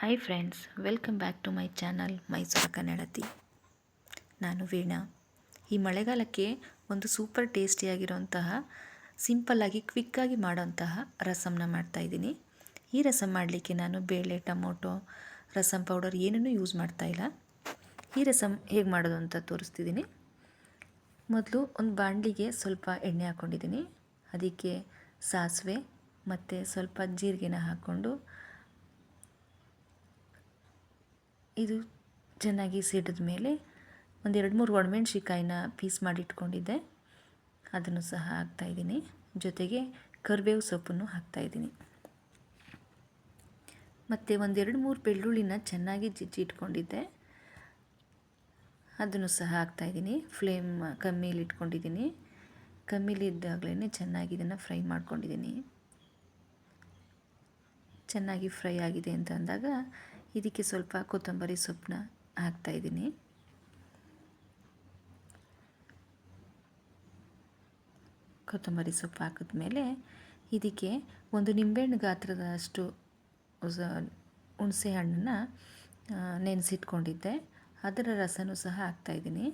Hi friends welcome back to my channel Mysuru ಕನ್ನಡತಿ ನಾನು ವೀಣಾ. ಈ ಮಳೆಗಾಲಕ್ಕೆ ಒಂದು ಸೂಪರ್ ಟೇಸ್ಟಿಯಾಗಿರುವಂತಹ ಸಿಂಪಲ್ಲಾಗಿ ಕ್ವಿಕ್ಕಾಗಿ ಮಾಡೋಂತಹ ರಸಮ್ನ ಮಾಡ್ತಾಯಿದ್ದೀನಿ ಈ ರಸಮ್ ಮಾಡಲಿಕ್ಕೆ ನಾನು ಬೇಳೆ, ಟೊಮೊಟೊ ರಸಮ್ ಪೌಡರ್ ಏನನ್ನೂ ಯೂಸ್ ಮಾಡ್ತಾಯಿಲ್ಲ ಈ ರಸಮ್ ಹೇಗೆ ಮಾಡೋದು ಅಂತ ತೋರಿಸ್ತಿದ್ದೀನಿ. ಮೊದಲು ಒಂದು ಬಾಣಲಿಗೆ ಸ್ವಲ್ಪ ಎಣ್ಣೆ ಹಾಕ್ಕೊಂಡಿದ್ದೀನಿ ಅದಕ್ಕೆ ಸಾಸಿವೆ ಮತ್ತು ಸ್ವಲ್ಪ ಜೀರಿಗೆನ ಹಾಕ್ಕೊಂಡು ಇದು ಚೆನ್ನಾಗಿ ಸಿಡಿದ ಮೇಲೆ ಒಂದು ಎರಡು ಮೂರು ಒಣಮೆಣ್ಸಿಕಾಯಿನ ಪೀಸ್ ಮಾಡಿ ಇಟ್ಕೊಂಡಿದ್ದೆ ಅದನ್ನು ಸಹ ಹಾಕ್ತಾಯಿದ್ದೀನಿ ಜೊತೆಗೆ ಕರಿಬೇವು ಸೊಪ್ಪನ್ನು ಹಾಕ್ತಾಯಿದ್ದೀನಿ ಮತ್ತು ಒಂದೆರಡು ಮೂರು ಬೆಳ್ಳುಳ್ಳಿನ ಚೆನ್ನಾಗಿ ಜಿಜ್ಜಿ ಇಟ್ಕೊಂಡಿದ್ದೆ. ಅದನ್ನು ಸಹ ಹಾಕ್ತಾಯಿದ್ದೀನಿ ಫ್ಲೇಮ್ ಕಮ್ಮಿಲಿ ಇಟ್ಕೊಂಡಿದ್ದೀನಿ. ಕಮ್ಮಿಲಿ ಇದ್ದಾಗಲೇ ಚೆನ್ನಾಗಿ ಇದನ್ನು ಫ್ರೈ ಮಾಡ್ಕೊಂಡಿದ್ದೀನಿ. ಚೆನ್ನಾಗಿ ಫ್ರೈ ಆಗಿದೆ ಅಂತ ಅಂದಾಗ ಇದಕ್ಕೆ ಸ್ವಲ್ಪ ಕೊತ್ತಂಬರಿ ಸೊಪ್ಪನ್ನ ಹಾಕ್ತಾಯಿದ್ದೀನಿ ಕೊತ್ತಂಬರಿ ಸೊಪ್ಪು ಹಾಕಿದ್ಮೇಲೆ ಇದಕ್ಕೆ ಒಂದು ನಿಂಬೆಹಣ್ಣು ಗಾತ್ರದಷ್ಟು ಹುಣಸೆ ಹಣ್ಣನ್ನು ನೆನೆಸಿಟ್ಕೊಂಡಿದ್ದೆ. ಅದರ ರಸನೂ ಸಹ ಹಾಕ್ತಾಯಿದ್ದೀನಿ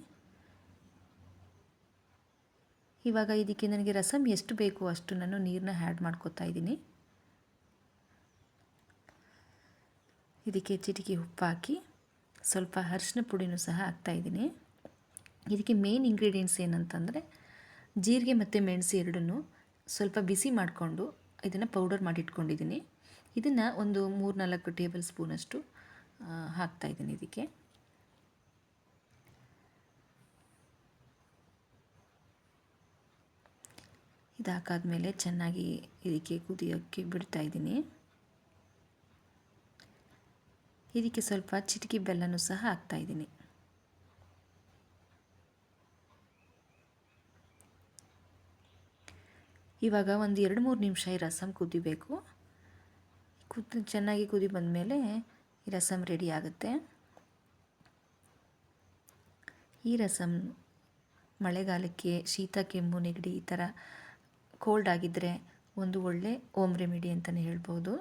ಇವಾಗ ಇದಕ್ಕೆ ನನಗೆ ರಸಮ್ ಎಷ್ಟು ಬೇಕು ಅಷ್ಟು ನಾನು ನೀರನ್ನ ಆ್ಯಡ್ ಮಾಡ್ಕೋತಾ ಇದ್ದೀನಿ. ಇದಕ್ಕೆ ಚಿಟಿಕೆ ಉಪ್ಪು ಹಾಕಿ ಸ್ವಲ್ಪ ಅರಿಶಿನ ಪುಡಿನೂ ಸಹ ಹಾಕ್ತಾಯಿದ್ದೀನಿ ಇದಕ್ಕೆ ಮೇನ್ ಇಂಗ್ರೀಡಿಯೆಂಟ್ಸ್ ಏನಂತಂದರೆ ಜೀರಿಗೆ ಮತ್ತು ಮೆಣಸು ಎರಡನ್ನೂ ಸ್ವಲ್ಪ ಬಿಸಿ ಮಾಡಿಕೊಂಡು ಇದನ್ನು ಪೌಡರ್ ಮಾಡಿ ಇಟ್ಕೊಂಡಿದ್ದೀನಿ ಇದನ್ನು ಒಂದು ಮೂರು ನಾಲ್ಕು ಟೇಬಲ್ ಸ್ಪೂನಷ್ಟು ಹಾಕ್ತಾಯಿದ್ದೀನಿ ಇದಕ್ಕೆ. ಇದಾಕಾದ ಹಾಕಾದ್ಮೇಲೆ ಚೆನ್ನಾಗಿ ಇದಕ್ಕೆ ಕುದಿಯೋಕ್ಕೆ ಬಿಡ್ತಾಯಿದ್ದೀನಿ ಇದಕ್ಕೆ ಸ್ವಲ್ಪ ಚಿಟಕಿ ಬೆಲ್ಲನೂ ಸಹ ಹಾಕ್ತಾಯಿದ್ದೀನಿ ಇವಾಗ ಒಂದು ಎರಡು ಮೂರು ನಿಮಿಷ ಈ ರಸಮ್ ಕುದಿಬೇಕು. ಕುದ್ ಚೆನ್ನಾಗಿ ಕುದಿ ಬಂದಮೇಲೆ ಈ ರಸಮ್ ರೆಡಿ ಆಗುತ್ತೆ. ಈ ರಸಮ್ ಮಳೆಗಾಲಕ್ಕೆ ಶೀತ, ಕೆಮ್ಮು, ನೆಗಡಿ ಈ ಥರ ಕೋಲ್ಡ್ ಆಗಿದ್ದರೆ ಒಂದು ಒಳ್ಳೆ ಓಮ್ ರೆಮಿಡಿ ಅಂತಲೇ ಹೇಳ್ಬೋದು.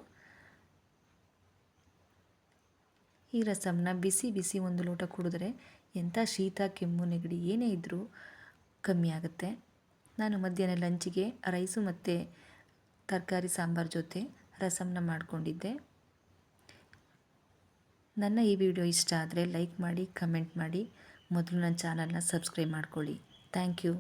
ಈ ರಸಮನ್ನ ಬಿಸಿ ಬಿಸಿ ಒಂದು ಲೋಟ ಕುಡಿದ್ರೆ ಎಂಥ ಶೀತ, ಕೆಮ್ಮು, ನೆಗಡಿ ಏನೇ ಇದ್ದರೂ ಕಮ್ಮಿ ಆಗುತ್ತೆ. ನಾನು ಮಧ್ಯಾಹ್ನ ಲಂಚಿಗೆ ರೈಸು ಮತ್ತು ತರಕಾರಿ ಸಾಂಬಾರು ಜೊತೆ ರಸಮನ್ನ ಮಾಡಿಕೊಂಡಿದ್ದೆ. ನನ್ನ ಈ ವಿಡಿಯೋ ಇಷ್ಟ ಆದರೆ ಲೈಕ್ ಮಾಡಿ, ಕಮೆಂಟ್ ಮಾಡಿ. ಮೊದಲು ನನ್ನ ಚಾನಲ್ನ ಸಬ್ಸ್ಕ್ರೈಬ್ ಮಾಡ್ಕೊಳ್ಳಿ. Thank you.